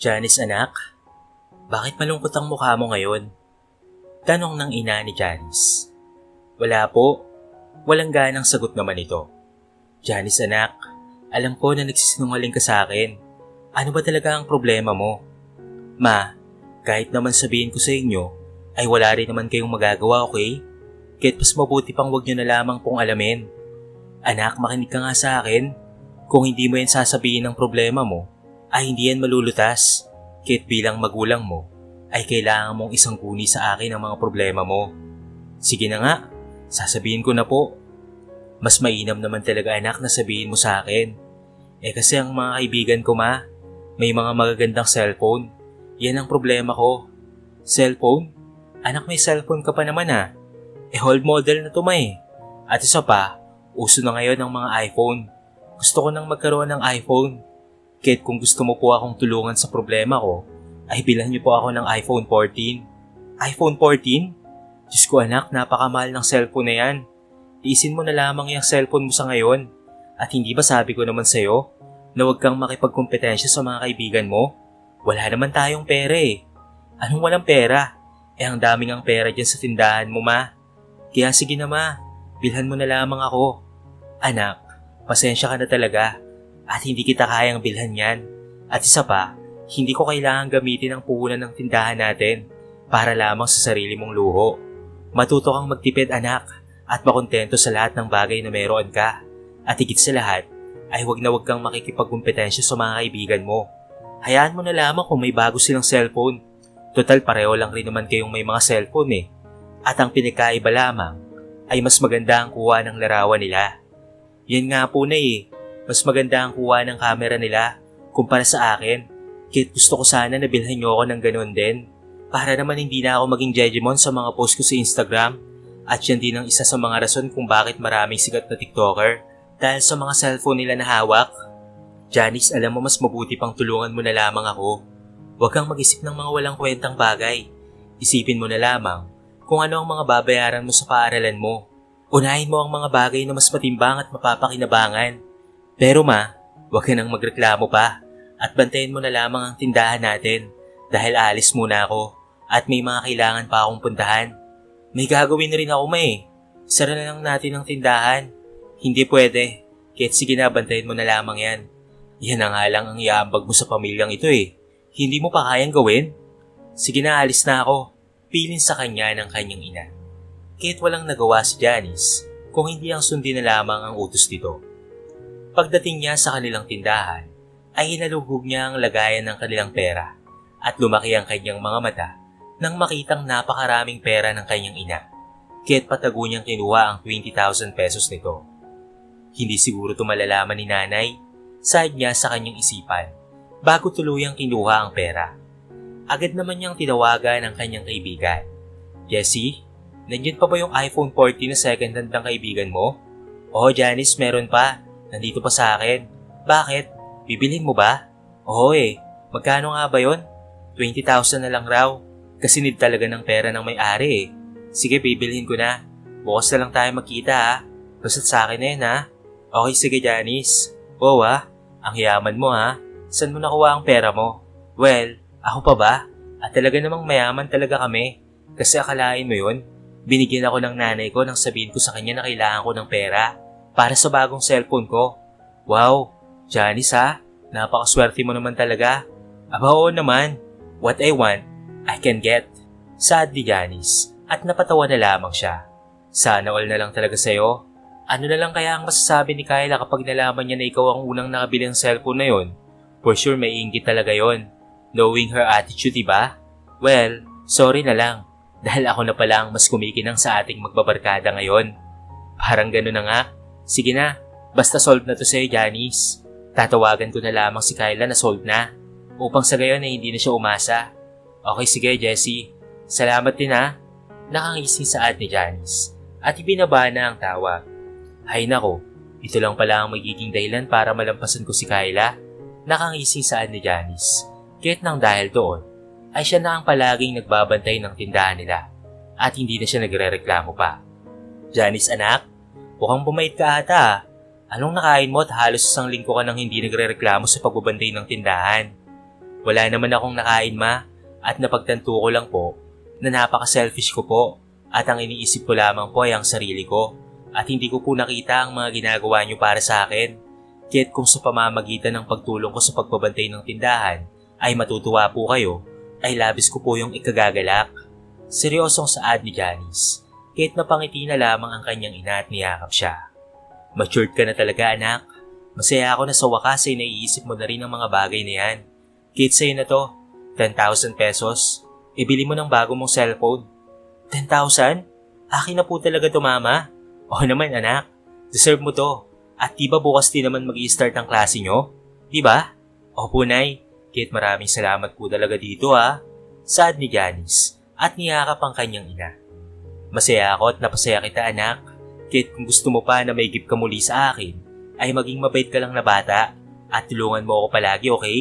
Janice anak, bakit malungkot ang mukha mo ngayon? Tanong ng ina ni Janice. Wala po, walang ganang sagot naman ito. Janice anak, alam ko na nagsisinungaling ka sa akin. Ano ba talaga ang problema mo? Ma, kahit naman sabihin ko sa inyo, ay wala rin naman kayong magagawa, okay? Kahit mas mabuti pang wag nyo na lamang pong alamin. Anak, makinig ka nga sa akin. Kung hindi mo yan sasabihin ng problema mo, ay hindi yan malulutas. Kahit bilang magulang mo, ay kailangan mong isang kuni sa akin ang mga problema mo. Sige na nga, sasabihin ko na po. Mas mainam naman talaga anak na sabihin mo sa akin. Eh kasi ang mga kaibigan ko ma, may mga magagandang cellphone. Yan ang problema ko. Cellphone? Anak may cellphone ka pa naman ha. Eh old model na to ma eh. At isa pa, uso na ngayon ang mga iPhone. Gusto ko nang magkaroon ng iPhone. Kahit kung gusto mo po akong tulungan sa problema ko, ay bilhan niyo po ako ng iPhone 14. iPhone 14? Diyos ko anak, napakamahal ng cellphone na yan. Tiisin mo na lamang yung cellphone mo sa ngayon. At hindi ba sabi ko naman sa'yo na huwag kang makipagkompetensya sa mga kaibigan mo? Wala naman tayong pera eh. Anong walang pera? Eh ang daming ang pera dyan sa tindahan mo ma. Kaya sige na ma, bilhan mo na lamang ako. Anak, pasensya ka na talaga at hindi kita kayang bilhan yan. At isa pa, hindi ko kailangan gamitin ang puhunan ng tindahan natin para lamang sa sarili mong luho. Matuto kang magtipid anak at makontento sa lahat ng bagay na meron ka. At higit sa lahat, ay huwag na huwag kang makikipagkumpetensya sa mga kaibigan mo. Hayaan mo na lamang kung may bago silang cellphone. Total pareho lang rin naman kayong may mga cellphone eh. At ang pinagkaiba lamang ay mas maganda ang kuha ng larawan nila. Yan nga po na eh, mas maganda ang kuha ng camera nila kumpara sa akin. Kahit gusto ko sana na bilhan niyo ako ng ganun din. Para naman hindi na ako maging judgment sa mga post ko sa Instagram. At yan din ang isa sa mga rason kung bakit maraming sikat na TikToker. Dahil sa mga cellphone nila na hawak. Janice, alam mo mas mabuti pang tulungan mo na lamang ako. Huwag kang mag-isip ng mga walang kwentang bagay. Isipin mo na lamang kung ano ang mga babayaran mo sa paaralan mo. Unahin mo ang mga bagay na mas matimbang at mapapakinabangan. Pero ma, huwag ka nang magreklamo pa at bantayan mo na lamang ang tindahan natin dahil alis muna ako at may mga kailangan pa akong puntahan. May gagawin na rin ako ma eh. Sara na lang natin ang tindahan. Hindi pwede. Kahit sige na, bantayan mo na lamang yan. Yan na nga lang ang iambag mo sa pamilyang ito eh. Hindi mo pa kayang gawin? Sige na, alis na ako. Pilin sa kanya ng kanyang ina. Kahit walang nagawa si Janice, kung hindi ang sundin na lamang ang utos dito. Pagdating niya sa kanilang tindahan, ay hinalugog niya ang lagayan ng kanilang pera at lumaki ang kanyang mga mata nang makitang napakaraming pera ng kanyang ina. Kaya't patago niyang kinuha ang 20,000 pesos nito. Hindi siguro ito malalaman ni nanay, side niya sa kanyang isipan, bago tuluyang kinuha ang pera. Agad naman niyang tinawagan ang kanyang kaibigan. Jessie, nandiyan pa ba yung iPhone 14 na second hand ng kaibigan mo? Oo, Janice, meron pa. Nandito pa sa akin. Bakit? Bibilhin mo ba? Oo eh. Magkano nga ba yon? 20,000 na lang raw. Kasi need talaga ng pera ng may-ari eh. Sige, bibilhin ko na. Bukas na lang tayo magkita ha. Basta't sa akin na ha. Okay, sige Janice. Oo ah, ang yaman mo ha. Saan mo nakuha ang pera mo? Well, ako pa ba? At talaga namang mayaman talaga kami. Kasi akalain mo yun, binigyan ako ng nanay ko nang sabihin ko sa kanya na kailangan ko ng pera para sa bagong cellphone ko. Wow, Janice ha, napakaswerte mo naman talaga. Aba oo naman, what I want, I can get. Sad ni Janice at napatawa na lamang siya. Sana all na lang talaga sa'yo. Ano na lang kaya ang masasabi ni Kyla kapag nalaman niya na ikaw ang unang nakabili ng cellphone na yon? For sure may inggit talaga yon. Knowing her attitude, diba? Well, sorry na lang. Dahil ako na pala ang mas kumikinang sa ating magbabarkada ngayon. Parang gano'n na nga. Sige na, basta solve na to sa'yo, Janice. Tatawagan ko na lamang si Kyla na solve na. Upang sa gayon ay hindi na siya umasa. Okay, sige, Jessie. Salamat din ha. Nakangising sa ad ni Janice. At ibinaba na ang tawag. Hay nako, ito lang pala ang magiging dahilan para malampasan ko si Kyla. Nakangising sa ad ni Janice. Kahit nang dahil doon, ay siya na ang palaging nagbabantay ng tindahan nila at hindi na siya nagre-reklamo pa. Janice anak, mukhang bumait ka ata. Anong nakain mo at halos isang linggo ka nang hindi nagre-reklamo sa pagbabantay ng tindahan? Wala naman akong nakain ma at napagtanto ko lang po na napaka-selfish ko po at ang iniisip ko lamang po ay ang sarili ko at hindi ko po nakita ang mga ginagawa niyo para sa akin. Kaya't kung sa pamamagitan ng pagtulong ko sa pagbabantay ng tindahan ay matutuwa po kayo, ay labis ko po yung ikagagalak. Seryosong saad ni Janice, kahit napangiti na lamang ang kanyang ina at niyakap siya. Matured ka na talaga anak. Masaya ako na sa wakas ay naiisip mo na rin ang mga bagay na yan. Kahit sa'yo na to, 10,000 pesos. Ibili mo ng bago mong cellphone. 10,000? Akin na po talaga to mama. Oo naman anak, deserve mo to. At di ba bukas din naman mag start ang klase nyo? Di ba? Opo nay, kahit maraming salamat po talaga dito ha. Saad ni Janice at niyakap ang kanyang ina. Masaya ako at napasaya kita anak. Kahit kung gusto mo pa na may gift ka muli sa akin, ay maging mabait ka lang na bata at tulungan mo ako palagi, okay?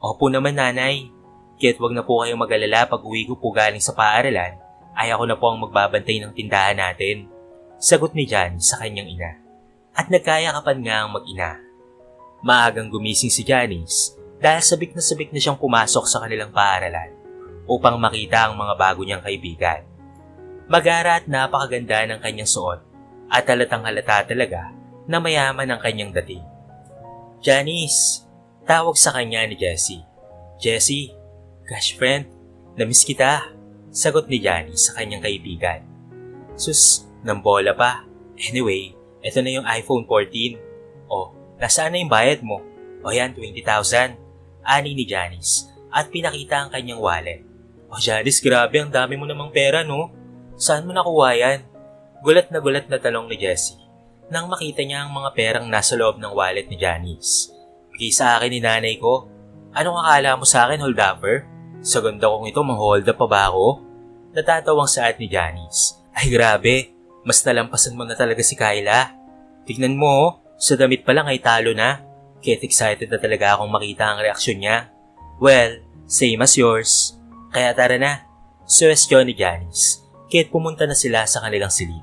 Opo naman nanay. Kahit wag na po kayong mag-alala pag uwi ko po galing sa paaralan, ay ako na po ang magbabantay ng tindahan natin. Sagot ni Janice sa kanyang ina. At nagkayakapan nga ang mag-ina. Maagang gumising si Janice dahil sabik na sabik na siyang pumasok sa kanilang paaralan upang makita ang mga bago niyang kaibigan. Magara at napakaganda ng kanyang suot at halatang halata talaga na mayaman ang kanyang dating. Janice, tawag sa kanya ni Jessie. Jessie, gosh friend, namiss kita. Sagot ni Janice sa kanyang kaibigan. Sus, nang bola pa. Anyway, ito na yung iPhone 14. Oh, nasaan na yung bayad mo? O yan, 20,000. Ani ni Janice at pinakita ang kanyang wallet. O Janice, grabe ang dami mo namang pera no? Saan mo nakuha yan? Gulat na gulat na tanong ni Jessie nang makita niya ang mga perang nasa loob ng wallet ni Janice. Bigay sa akin ni nanay ko. Anong akala mo sa akin, holdupper? Sa ganda kong ito, mang-hold up pa ba ako? Natatawang saad ni Janice. Ay grabe, mas nalampasan mo na talaga si Kyla. Tignan mo, oh, sa damit pa lang ay talo na. Kaya't excited na talaga akong makita ang reaksyon niya. Well, same as yours. Kaya tara na. Suwestyon ni Janice. Kaya't pumunta na sila sa kanilang silid.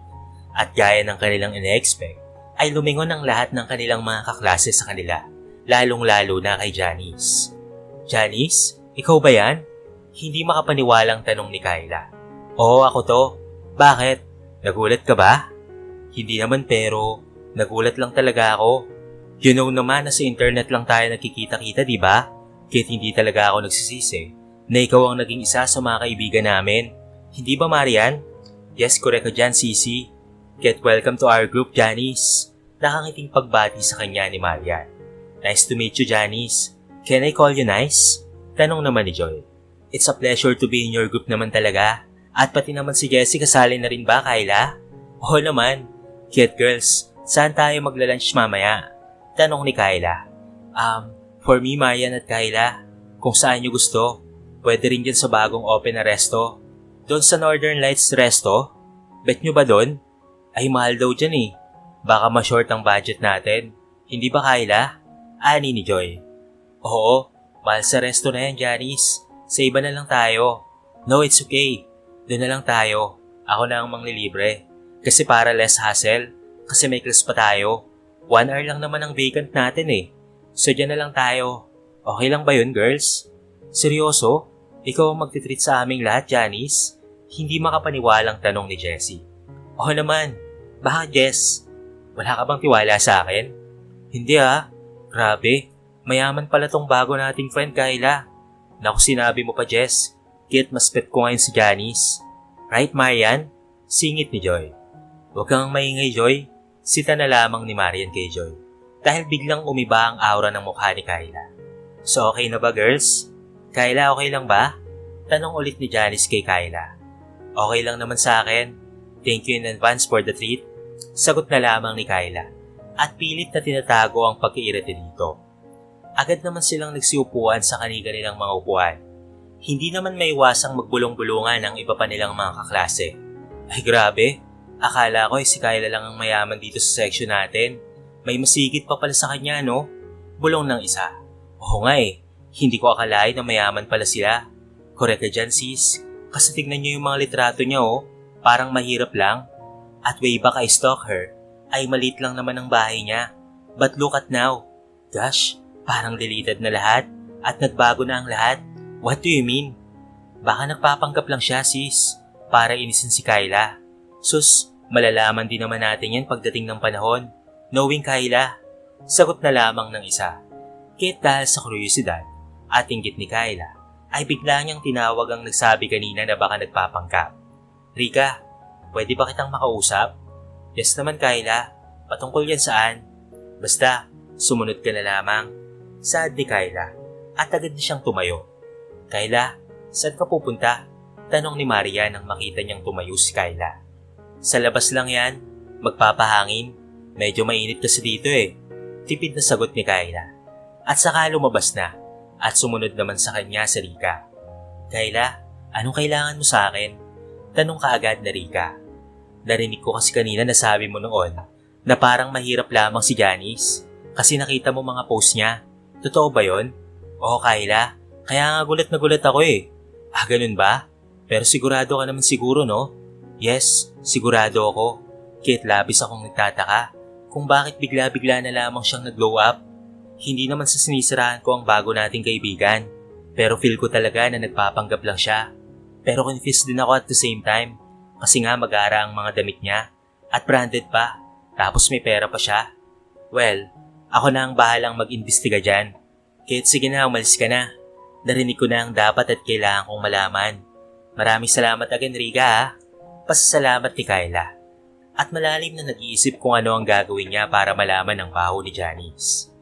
At gaya ng kanilang ine-expect, ay lumingon ang lahat ng kanilang mga kaklase sa kanila. Lalong-lalo na kay Janice. Janice, ikaw ba yan? Hindi makapaniwalang tanong ni Kyla. Oo, ako to. Bakit? Nagulat ka ba? Hindi naman pero, nagulat lang talaga ako. You know naman na sa internet lang tayo nagkikita-kita, di ba? Kahit hindi talaga ako nagsisisi na ikaw ang naging isa sa mga kaibigan namin. Hindi ba, Marian? Yes, correct ka dyan, Sisi. Get welcome to our group, Janice. Nakangiting pagbati sa kanya ni Marian. Nice to meet you, Janice. Can I call you nice? Tanong naman ni Joy. It's a pleasure to be in your group naman talaga. At pati naman si Jessie kasali na rin ba, Kyla? Oo naman. Kid girls, saan tayo magla-lunch mamaya? Tanong ni Kyla. Um, for me, Marian at Kyla, kung saan nyo gusto, pwede rin dyan sa bagong open na resto. Doon sa Northern Lights Resto? Bet nyo ba doon? Ay mahal daw dyan eh. Baka ma-short ang budget natin. Hindi ba Kyla? Ani ni Joy. Oo, mahal sa resto na yan, Janice. Sa iba na lang tayo. No, it's okay. Doon na lang tayo. Ako na ang manglilibre. Kasi para less hassle. Kasi may class pa tayo. One hour lang naman ang vacant natin eh. So dyan na lang tayo. Okay lang ba yun, girls? Seryoso? Ikaw ang magtitreat sa aming lahat, Janice? Hindi makapaniwalang tanong ni Jessie. Oo naman. Bakit, Jess? Wala ka bang tiwala sa akin? Hindi ah. Grabe. Mayaman pala tong bago nating friend, Kyla. Naku, sinabi mo pa, Jess. Kit mas pet ko ngayon si Janice. Right, Marian? Singit ni Joy. Huwag kang maingay, Joy. Sita na lamang ni Marian kay Joy. Dahil biglang umiba ang aura ng mukha ni Kyla. So okay na ba, girls? Kyla, okay lang ba? Tanong ulit ni Janice kay Kyla. Okay lang naman sa akin. Thank you in advance for the treat. Sagot na lamang ni Kyla. At pilit na tinatago ang pagkiiriti dito. Agad naman silang nagsiupuan sa kanilang mga upuan hindi naman may iwasang magbulong-bulungan ang iba pa nilang mga kaklase. Ay grabe, akala ko ay si Kyla lang ang mayaman dito sa section natin. May masigit pa pala sa kanya no? Bulong ng isa. Oo nga eh, hindi ko akalain na mayaman pala sila. Correct ka dyan sis, kasi tignan niyo yung mga litrato niya oh, parang mahirap lang. At way back I stalk her, ay malit lang naman ang bahay niya. But look at now. Gosh, parang deleted na lahat. At nagbago na ang lahat? What do you mean? Baka nagpapanggap lang siya, sis. Para inisin si Kyla. Sus, malalaman din naman natin yan pagdating ng panahon. Knowing Kyla. Sagot na lamang ng isa. Kit dahil sa kuryosidad at inggit ni Kyla, ay bigla niyang tinawag ang nagsabi kanina na baka nagpapanggap. Rika, pwede ba kitang makausap? Yes naman Kyla, patungkol yan saan? Basta, sumunod ka na lamang. Saad ni Kyla at agad na siyang tumayo. Kyla, saan ka pupunta? Tanong ni Maria nang makita niyang tumayo si Kyla. Sa labas lang yan, magpapahangin. Medyo mainit kasi dito eh. Tipid na sagot ni Kyla. At saka lumabas na at sumunod naman sa kanya si Rika. Kyla, anong kailangan mo sa akin? Tanong kaagad na Rika. Narinig ko kasi kanina na sabi mo noon na parang mahirap lamang si Janice kasi nakita mo mga post niya. Totoo ba yon? Oo, Kyla. Kaya nga gulat na gulat ako eh. Ah, ganun ba? Pero sigurado ka naman siguro, no? Yes, sigurado ako. Kahit labis akong nagtataka kung bakit bigla-bigla na lamang siyang nag-glow up. Hindi naman sa sinisiraan ko ang bago nating kaibigan. Pero feel ko talaga na nagpapanggap lang siya. Pero confused din ako at the same time. Kasi nga mag-aara ang mga damit niya. At branded pa. Tapos may pera pa siya. Well, ako na ang bahalang mag-imbestiga dyan. Kahit sige na, umalis ka na. Narinig ko na ang dapat at kailangan kong malaman. Maraming salamat again, Riga ha. Pasasalamat ni Kyla. At malalim na nag-iisip kung ano ang gagawin niya para malaman ang baho ni Janice.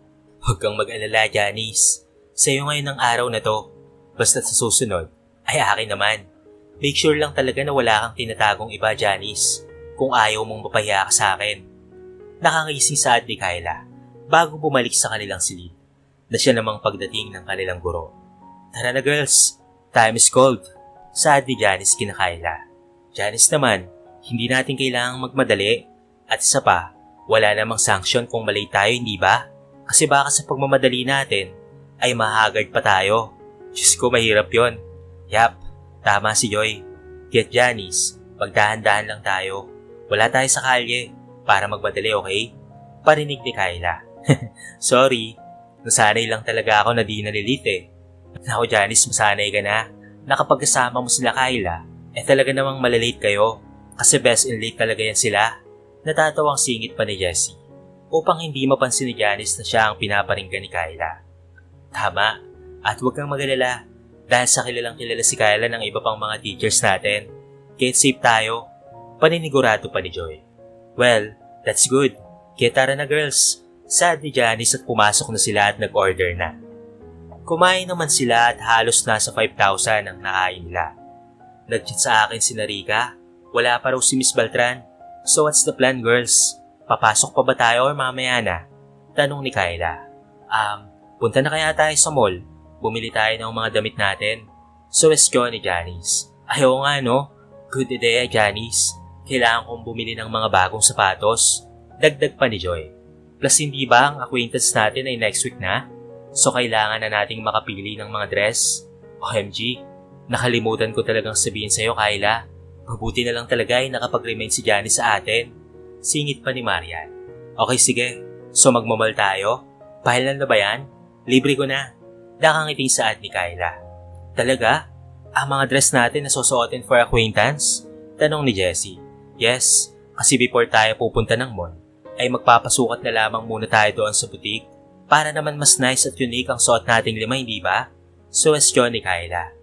Huwag kang mag-alala, Janice. Sa'yo ngayon ang araw na to. Basta sa susunod, ay akin naman. Make sure lang talaga na wala kang tinatagong iba, Janice. Kung ayaw mong mapahiya ka sa akin. Nakangising saad ni Kyla bago bumalik sa kanilang silid na siya namang pagdating ng kanilang guro. Tara na girls, time is cold. Saad ni Janice kina Kyla. Janice naman, hindi natin kailangang magmadali. At isa pa, wala namang sanction kung mali tayo, hindi ba? Kasi baka sa pagmamadali natin, ay mahagard pa tayo. Diyos ko, mahirap yon. Yap, tama si Joy. Get Janice, magdahan-dahan lang tayo. Wala tayo sa kalye para magmadali, okay? Parinig ni Kyla. Sorry, nasanay lang talaga ako na di nalilit eh. Naku Janice, masanay ka na. Nakapagkasama mo sila Kyla, eh talaga namang malalate kayo. Kasi best in late talaga yan sila. Natatawang singit pa ni Jessie upang hindi mapansin ni Janice na siya ang pinaparinggan ni Kyla. Tama, at huwag kang magalala dahil sa kilalang kilala si Kyla ng iba pang mga teachers natin. Kahit safe tayo, paninigurado pa ni Joy. Well, that's good. Kaya tara na girls. Sad ni Janice at pumasok na sila at nag-order na. Kumain naman sila at halos nasa 5,000 ang nakain nila. Nag-chat sa akin si Narika. Wala pa raw si Miss Baltran. So what's the plan girls? Papasok pa ba tayo or mamaya na? Tanong ni Kyla. Um, punta na kaya tayo sa mall. Bumili tayo ng mga damit natin. So westyo ni Janice. Ayaw nga no? Good idea Janice. Kailangan kong bumili ng mga bagong sapatos. Dagdag pa ni Joy. Plus hindi ba ang acquaintance natin ay next week na? So kailangan na nating makapili ng mga dress. OMG, nakalimutan ko talagang sabihin sa'yo Kyla. Mabuti na lang talaga ay nakapag-remind si Janice sa atin. Singit pa ni Marian. Okay sige, so magmamal tayo? Pahilan na ba yan? Libre ko na. Nakangiting saad ni Kyla. Talaga? Ang mga dress natin na susuotin for acquaintance? Tanong ni Jessie. Yes, kasi before tayo pupunta ng mall, ay magpapasukat na lamang muna tayo doon sa boutique para naman mas nice at unique ang suot nating lima, hindi ba? Suwestyon ni Kyla.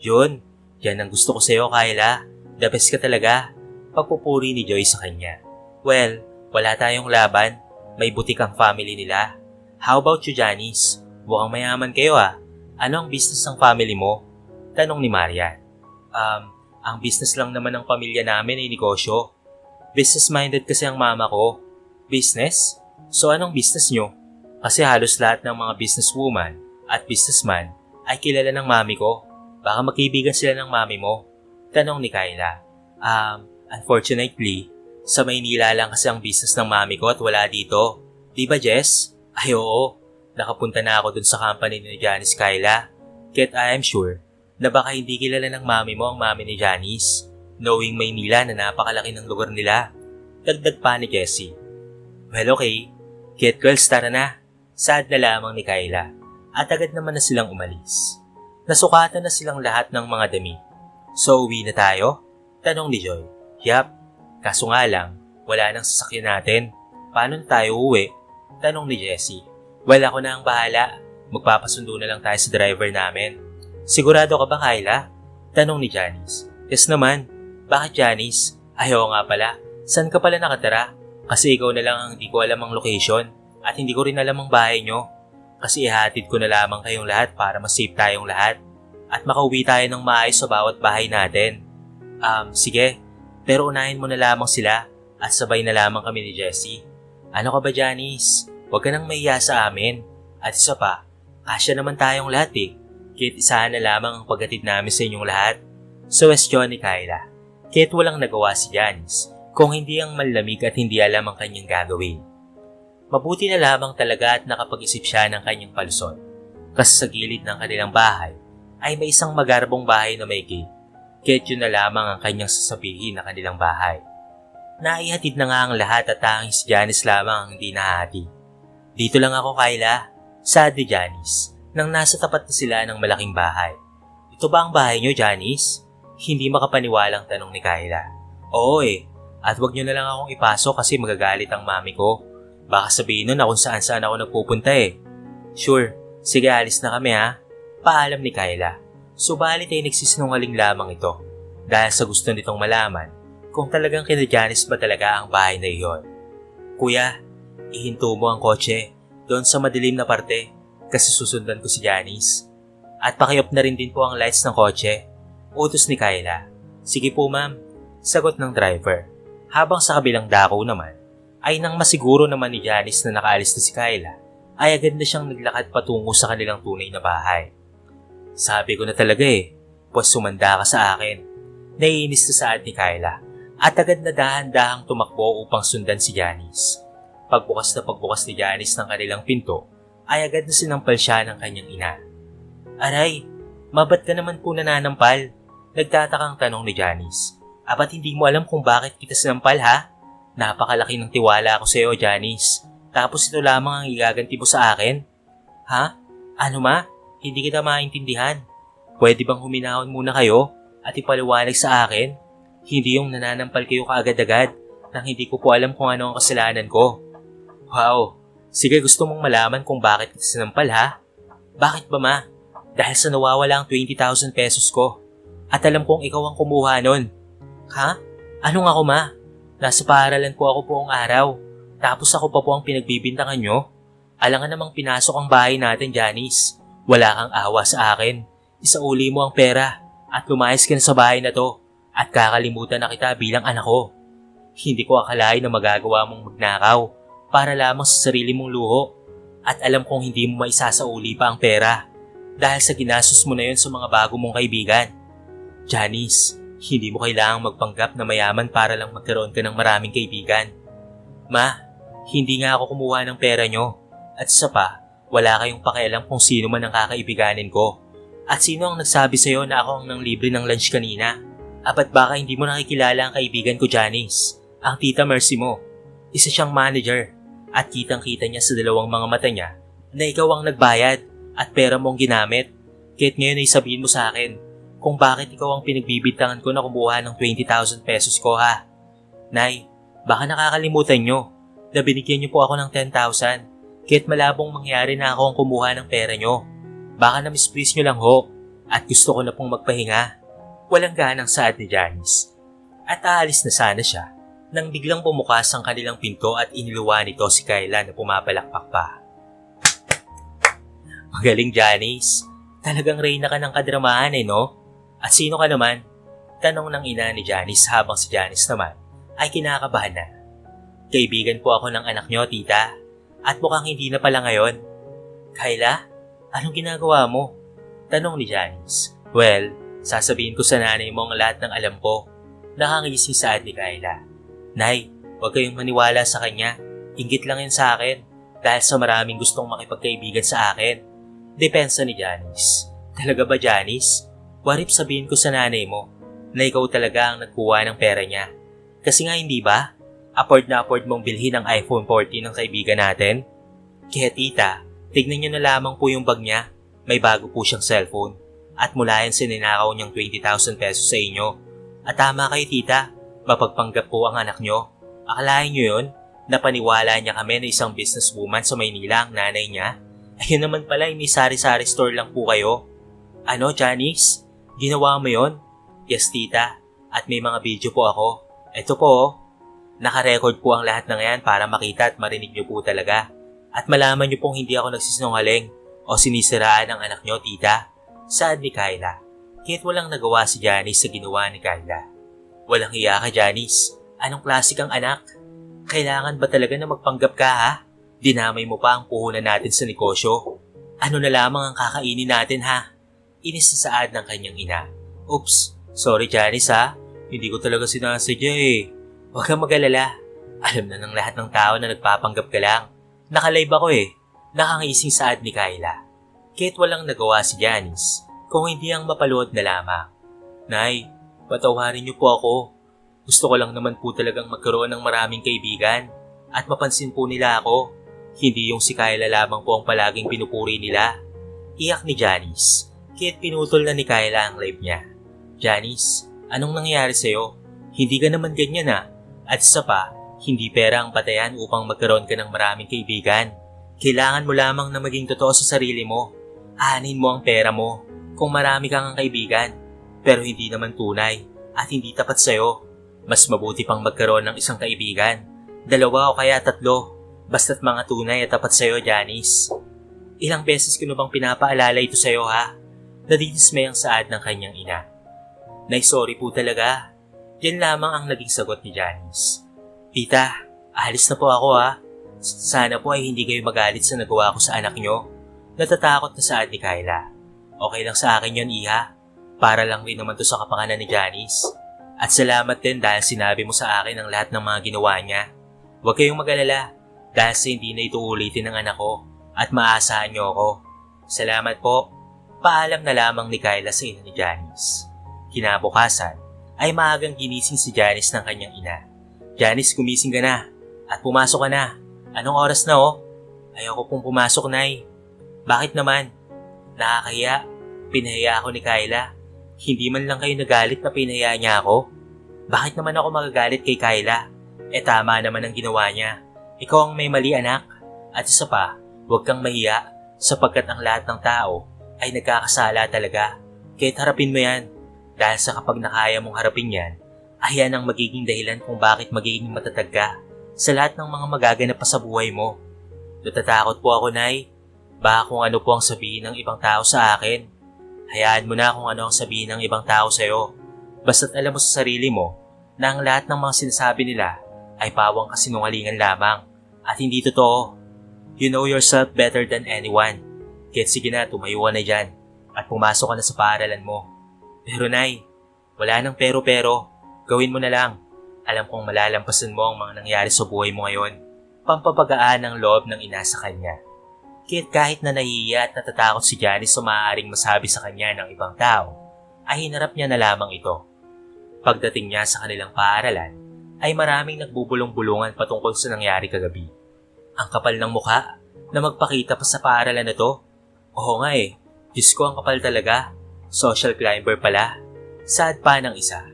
Yun, yan ang gusto ko sa'yo, Kyla. The best ka talaga. Pagpupuri ni Joy sa kanya. Well, wala tayong laban. May butik ang family nila. How about you, Janice? Mukhang mayaman kayo ah. Ano ang business ng family mo? Tanong ni Marian. Um, ang business lang naman ng pamilya namin ay negosyo. Business-minded kasi ang mama ko. Business? So anong business nyo? Kasi halos lahat ng mga businesswoman at businessman ay kilala ng mami ko. Baka magkaibigan sila ng mami mo. Tanong ni Kyla. Um, unfortunately, sa Maynila lang kasi ang business ng mami ko at wala dito. Di ba, Jess? Ay oo, nakapunta na ako dun sa company ni Janice Kyla. Kaya I am sure na baka hindi kilala ng mami mo ang mami ni Janice, knowing Maynila na napakalaki ng lugar nila. Dagdag pa ni Jessie. Well, okay. Kit girls, tara na. Sad na lamang ni Kyla. at agad naman na silang umalis. Nasukatan na silang lahat ng mga damit. So uwi na tayo? Tanong ni Joy. Yap, kaso nga lang, wala nang sasakyan natin. Paano na tayo uwi? Tanong ni Jessie. Well, ako na ang bahala. Magpapasundo na lang tayo sa driver namin. Sigurado ka ba, Kyla? Tanong ni Janice. Yes naman. Bakit Janice? Ayaw nga pala. San ka pala nakatira? Kasi ikaw na lang ang hindi ko alam ang location at hindi ko rin alam ang bahay nyo. Kasi ihatid ko na lamang kayong lahat para mas safe tayong lahat at makauwi tayo ng maayos sa bawat bahay natin. Um, sige. Pero unahin mo na lamang sila at sabay na lamang kami ni Jessie. Ano ka ba, Janice? Huwag ka nang mahiya sa amin. At isa pa, kasya naman tayong lahat eh. Kahit isahan na lamang ang paghatid namin sa inyong lahat. Suwestyon ni Kyla. Kahit walang nagawa si Janice, kung hindi ang malamig at hindi alam ang kanyang gagawin. Mabuti na lamang talaga at nakapag-isip siya ng kanyang palusot. Kasi sa gilid ng kanilang bahay ay may isang magarbong bahay na may gate. Yun na lamang ang kanyang sasabihin na kanilang bahay. Naihatid na nga ang lahat at tanging si Janice lamang ang hindi nahati. Dito lang ako, Kyla. Sad ni Janice, nang nasa tapat na sila ng malaking bahay. Ito ba ang bahay niyo, Janice? Hindi makapaniwalang tanong ni Kyla. Oo eh, at wag niyo na lang akong ipasok kasi magagalit ang mami ko. Baka sabihin nun na kung saan saan ako nagpupunta eh. Sure, sige alis na kami ha. Paalam ni Kyla. Subalit ay nagsisinungaling lamang ito dahil sa gusto nitong malaman kung talagang kina ba talaga ang bahay na iyon. Kuya, ihinto mo ang kotse doon sa madilim na parte kasi susundan ko si Janice. At pakiop na rin din po ang lights ng kotse. Utos ni Kyla. Sige po ma'am, sagot ng driver. Habang sa kabilang dako naman, ay nang masiguro naman ni Janice na nakaalis na si Kyla, ay agad na siyang naglakad patungo sa kanilang tunay na bahay. Sabi ko na talaga eh, pues sumanda ka sa akin. Naiinis na saad ni Kyla at agad na dahan-dahang tumakbo upang sundan si Janice. Pagbukas na pagbukas ni Janice ng kanilang pinto, ay agad na sinampal siya ng kanyang ina. Aray, mabat ka naman po nananampal? Nagtatakang tanong ni Janice. Abat hindi mo alam kung bakit kita sinampal ha? Napakalaki ng tiwala ko sa iyo, Janice. Tapos ito lamang ang igaganti mo sa akin? Ha? Ano ma? Hindi kita maintindihan. Pwede bang huminahon muna kayo at ipaliwanag sa akin? Hindi yung nananampal kayo kaagad-agad nang hindi ko po alam kung ano ang kasalanan ko. Wow, sige gusto mong malaman kung bakit kita sinampal ha? Bakit ba ma? Dahil sa nawawala ang 20,000 pesos ko. At alam kong ikaw ang kumuha nun. Ha? Ano nga ako ma? Nasa paaralan po ako buong araw. Tapos ako pa po ang pinagbibintangan nyo. Alangan namang pinasok ang bahay natin, Janice. Wala kang awa sa akin. Isauli mo ang pera at lumayas ka na sa bahay na to at kakalimutan na kita bilang anak ko. Hindi ko akalain na magagawa mong magnakaw para lamang sa sarili mong luho at alam kong hindi mo maisasauli pa ang pera dahil sa ginastos mo na yon sa mga bago mong kaibigan. Janice, hindi mo kailangang magpanggap na mayaman para lang magkaroon ka ng maraming kaibigan. Ma, hindi nga ako kumuha ng pera nyo at isa pa, wala kayong pakialam kung sino man ang kakaibiganin ko. At sino ang nagsabi sa'yo na ako ang nang libre ng lunch kanina? Apat baka hindi mo nakikilala ang kaibigan ko Janice, ang tita Mercy mo. Isa siyang manager at kitang kita niya sa dalawang mga mata niya na ikaw ang nagbayad at pera mong ginamit. Kahit ngayon ay sabihin mo sa akin kung bakit ikaw ang pinagbibintangan ko na kumuha ng 20,000 pesos ko ha. Nay, baka nakakalimutan nyo na binigyan niyo po ako ng 10,000 kahit malabong mangyari na ako ang kumuha ng pera nyo. Baka na-misplace nyo lang ho at gusto ko na pong magpahinga. Walang ganang saad ni Janice. At aalis na sana siya nang biglang bumukas ang kanilang pinto at iniluwa nito si Kyla na pumapalakpak pa. Magaling Janice. Talagang reyna ka ng kadramahan eh no? At sino ka naman? Tanong ng ina ni Janice habang si Janice naman ay kinakabahan na. Kaibigan po ako ng anak niyo, tita. At mukhang hindi na pala ngayon. Kyla, anong ginagawa mo? Tanong ni Janice. Well, sasabihin ko sa nanay mo ang lahat ng alam ko. Nakangisi saad ni Kyla. Nay, huwag kayong maniwala sa kanya. Ingit lang yan sa akin dahil sa maraming gustong makipagkaibigan sa akin. Depensa ni Janice. Talaga ba Janice? What if sabihin ko sa nanay mo na ikaw talaga ang nagkuha ng pera niya? Kasi nga hindi ba? Afford na afford mong bilhin ang iPhone 14 ng kaibigan natin? Kaya tita, Tignan nyo na lamang po yung bag niya. May bago po siyang cellphone. At mula yan sininakaw niyang 20,000 pesos sa inyo. At tama kayo tita, mapagpanggap po ang anak nyo. Akalain nyo yun? Napaniwala niya kami na isang businesswoman sa Maynila ang nanay niya? Ayun naman pala, may sari-sari store lang po kayo. Ano, Janice? Ginawa mo yon? Yes, tita. At may mga video po ako. Ito po, oh. Naka-record po ang lahat ng yan para makita at marinig niyo po talaga. At malaman niyo pong hindi ako nagsisinungaling o sinisiraan ng anak niyo, tita. Saan ni Kyla? Kahit walang nagawa si Janice sa ginawa ni Kyla. Walang hiya ka, Janice. Anong klase kang anak? Kailangan ba talaga na magpanggap ka, ha? Dinamay mo pa ang puhunan natin sa negosyo. Ano na lamang ang kakainin natin, ha? Inis na saad ng kanyang ina. Oops, sorry Janice ha. Hindi ko talaga sinasadya eh. Huwag kang mag-alala. Alam na ng lahat ng tao na nagpapanggap ka lang. Nakalive ako eh. Nakangising saad ni Kyla. Kahit walang nagawa si Janice, kung hindi ang mapalood na lamang. Nay, patawarin niyo po ako. Gusto ko lang naman po talagang magkaroon ng maraming kaibigan at mapansin po nila ako. Hindi yung si Kyla lamang po ang palaging pinupuri nila. Iyak ni Janice, kahit pinutol na ni Kyla ang live niya. Janice, anong nangyari sa'yo? Hindi ka naman ganyan ah. At isa pa, hindi pera ang patayan upang magkaroon ka ng maraming kaibigan. Kailangan mo lamang na maging totoo sa sarili mo. Anin mo ang pera mo kung marami kang kaibigan. Pero hindi naman tunay at hindi tapat sa'yo. Mas mabuti pang magkaroon ng isang kaibigan. Dalawa o kaya tatlo. Basta't mga tunay at tapat sa'yo, Janice. Ilang beses ko na bang pinapaalala ito sa'yo ha? Nadidismay ang saad ng kanyang ina. Nay, sorry po talaga. Yan lamang ang naging sagot ni Janice. Tita, alis na po ako ha. Sana po ay hindi kayo magalit sa nagawa ko sa anak nyo. Natatakot na saad ni Kyla. Okay lang sa akin yon iha. Para lang rin naman to sa kapakanan ni Janice. At salamat din dahil sinabi mo sa akin ang lahat ng mga ginawa niya. Huwag kayong mag-alala dahil sa hindi na ito ulitin ng anak ko at maasahan niyo ako. Salamat po. Paalam na lamang ni Kyla sa ina ni Janice. Kinabukasan ay maagang ginising si Janice ng kanyang ina. Janice, gumising ka na at pumasok ka na. Anong oras na oh? Ayoko pong pumasok, Nay. Bakit naman? Nakakaya. Pinahaya ako ni Kyla. Hindi man lang kayo nagalit na pinahaya niya ako. Bakit naman ako magagalit kay Kyla? Eh tama naman ang ginawa niya. Ikaw ang may mali anak. At isa pa, huwag kang mahiya sapagkat ang lahat ng tao ay nagkakasala talaga. Kahit harapin mo yan. Dahil sa kapag nakaya mong harapin yan, ay yan ang magiging dahilan kung bakit magiging matatag ka sa lahat ng mga magaganap pa sa buhay mo. Natatakot po ako, Nay. Baka kung ano po ang sabihin ng ibang tao sa akin. Hayaan mo na kung ano ang sabihin ng ibang tao sa'yo. Basta't alam mo sa sarili mo na ang lahat ng mga sinasabi nila ay pawang kasinungalingan lamang at hindi totoo. You know yourself better than anyone. Kaya sige na, tumayo ka na dyan at pumasok ka na sa paaralan mo. Pero Nay, wala nang pero-pero. Gawin mo na lang. Alam kong malalampasan mo ang mga nangyari sa buhay mo ngayon. Pampapagaan ang loob ng ina sa kanya. Kahit kahit na nahihiya at natatakot si Janice sa maaaring masabi sa kanya ng ibang tao, ay hinarap niya na lamang ito. Pagdating niya sa kanilang paaralan, ay maraming nagbubulong-bulungan patungkol sa nangyari kagabi. Ang kapal ng mukha na magpakita pa sa paaralan na to. Oo nga eh, Diyos ko ang kapal talaga. Social climber pala. Sad pa ng isa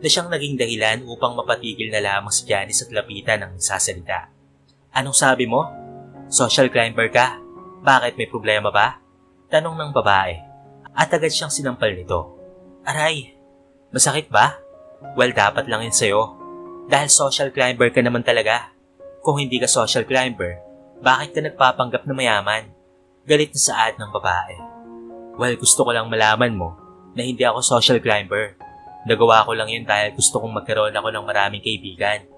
na siyang naging dahilan upang mapatigil na lamang si Janice at lapitan ng nagsasalita. Anong sabi mo? Social climber ka? Bakit may problema ba? Tanong ng babae. At agad siyang sinampal nito. Aray, masakit ba? Well, dapat lang yun sa'yo. Dahil social climber ka naman talaga. Kung hindi ka social climber, bakit ka nagpapanggap na mayaman? Galit na saad ng babae. Well, gusto ko lang malaman mo na hindi ako social climber. Nagawa ko lang yun dahil gusto kong magkaroon ako ng maraming kaibigan.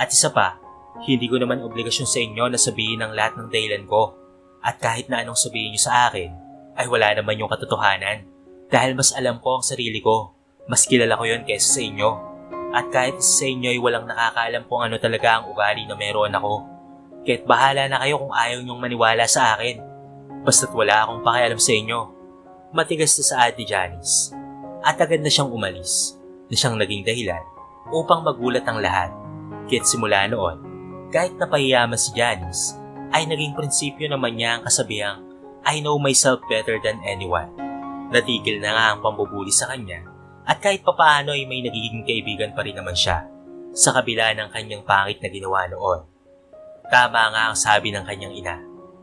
At isa pa, hindi ko naman obligasyon sa inyo na sabihin ang lahat ng dahilan ko. At kahit na anong sabihin niyo sa akin, ay wala naman yung katotohanan. Dahil mas alam ko ang sarili ko. Mas kilala ko yun kaysa sa inyo. At kahit sa inyo ay walang nakakaalam kung ano talaga ang ugali na meron ako. Kahit bahala na kayo kung ayaw niyong maniwala sa akin. Basta't wala akong pakialam sa inyo. Matigas na saad ni Janice. At agad na siyang umalis, na siyang naging dahilan upang magulat ang lahat. Kahit simula noon, kahit napahiyaman si Janice, ay naging prinsipyo naman niya ang kasabihang I know myself better than anyone. Natigil na nga ang pambubuli sa kanya at kahit papaano ay may nagiging kaibigan pa rin naman siya sa kabila ng kanyang pangit na ginawa noon. Tama nga ang sabi ng kanyang ina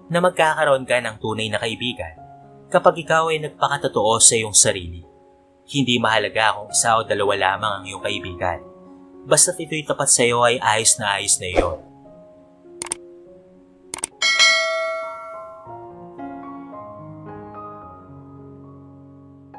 na magkakaroon ka ng tunay na kaibigan kapag ikaw ay nagpakatotoo sa iyong sarili. Hindi mahalaga kung isa o dalawa lamang ang iyong kaibigan. Basta't ito'y tapat sa iyo ay ayos na ayos na iyon.